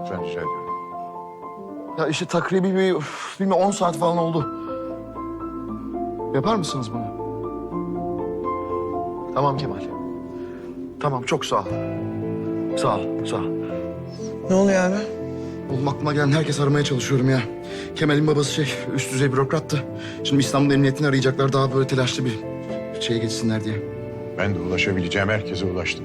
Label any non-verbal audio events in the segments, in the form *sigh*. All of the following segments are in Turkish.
lütfen rica ediyorum. Ya işte takribi bir üf, bilmiyorum 10 saat falan oldu. Yapar mısınız bunu? Tamam Kemal. Tamam çok sağ ol. Sağ ol, sağ ol. Ne oluyor abi? Oğlum aklıma gelen herkes aramaya çalışıyorum ya. Kemal'in babası şey üst düzey bürokrattı. Şimdi İstanbul Emniyetini arayacaklar daha böyle telaşlı bir şeye geçsinler diye. Ben de ulaşabileceğim herkese ulaştım.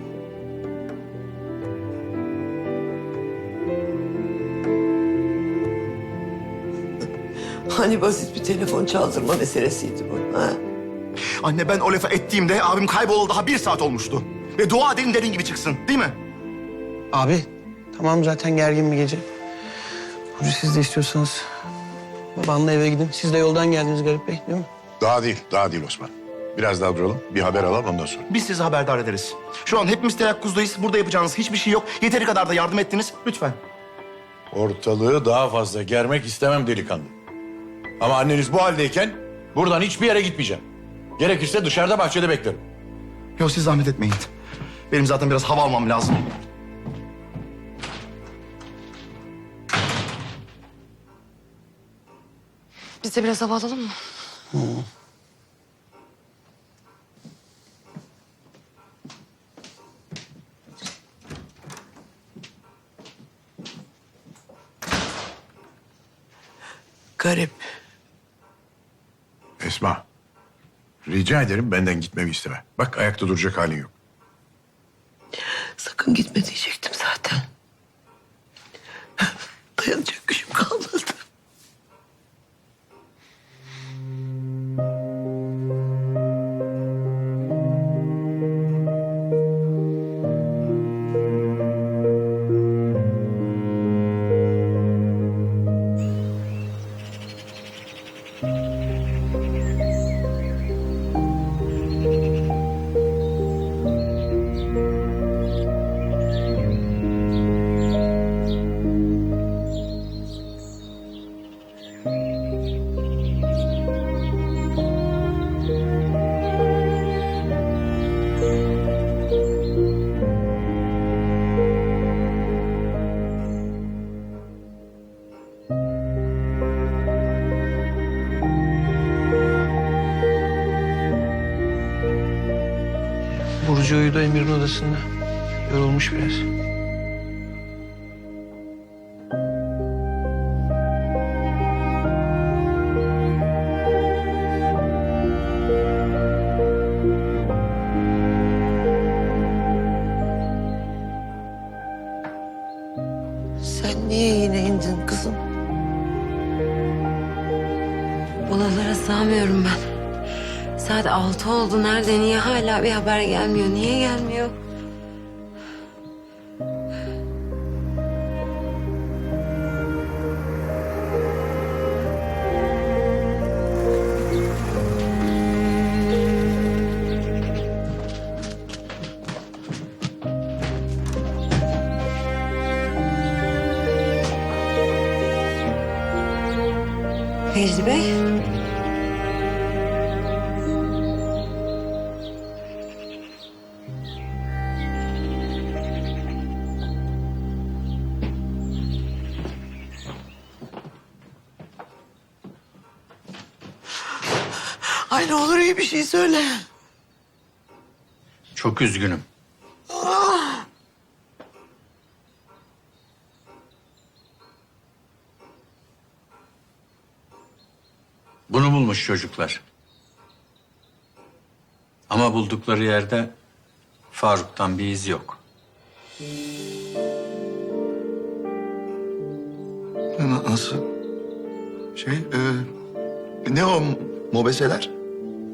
Hani basit bir telefon çaldırma meselesiydi bu. Ha? Anne ben o lafa ettiğimde abim kaybolalı daha bir saat olmuştu. Ve dua edelim dediğin gibi çıksın değil mi? Abi tamam zaten gergin bir gece. Burcu siz de istiyorsanız babanla eve gidin. Siz de yoldan geldiniz Garip Bey değil mi? Daha değil, daha değil Osman. Biraz daha duralım, bir haber alalım ondan sonra. Biz sizi haberdar ederiz. Şu an hepimiz teyakkuzdayız. Burada yapacağınız hiçbir şey yok. Yeteri kadar da yardım ettiniz. Lütfen. Ortalığı daha fazla germek istemem delikanlı. Ama anneniz bu haldeyken buradan hiçbir yere gitmeyeceğim. Gerekirse dışarıda bahçede beklerim. Yok siz zahmet etmeyin. Benim zaten biraz hava almam lazım. Biz de biraz hava alalım mı? Garip. Esma, rica ederim benden gitmemi isteme. Bak ayakta duracak halin yok. Sakın gitme diyecektim zaten. *laughs* Dayanacak gücüm kalmadı. Burcu uyudu Emir'in odasında. Yorulmuş biraz. Sen niye yine indin kızım? Odalara sığamıyorum ben. Saat altı oldu. Nerede? Niye hala bir haber gelmiyor? Niye gelmiyor? Fecri Bey. Ne olur iyi bir şey söyle. Çok üzgünüm. Bunu bulmuş çocuklar. Ama buldukları yerde Faruk'tan bir iz yok. Na- Nasıl? Şey, e, ne o mobeseler?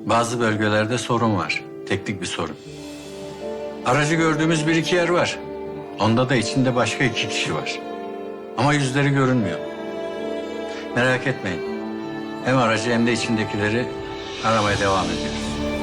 Bazı bölgelerde sorun var. Teknik bir sorun. Aracı gördüğümüz bir iki yer var. Onda da içinde başka iki kişi var. Ama yüzleri görünmüyor. Merak etmeyin. Hem aracı hem de içindekileri aramaya devam ediyoruz.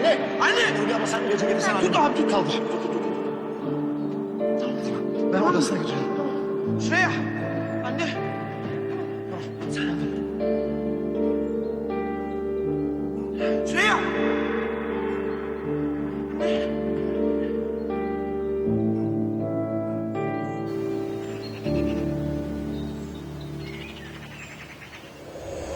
Anne! Anne! Anne! Nuri ama sen ilacı verirsen Tut abi tut. Kaldır. Tamam tamam. Ben odasına götüreyim. Şuraya!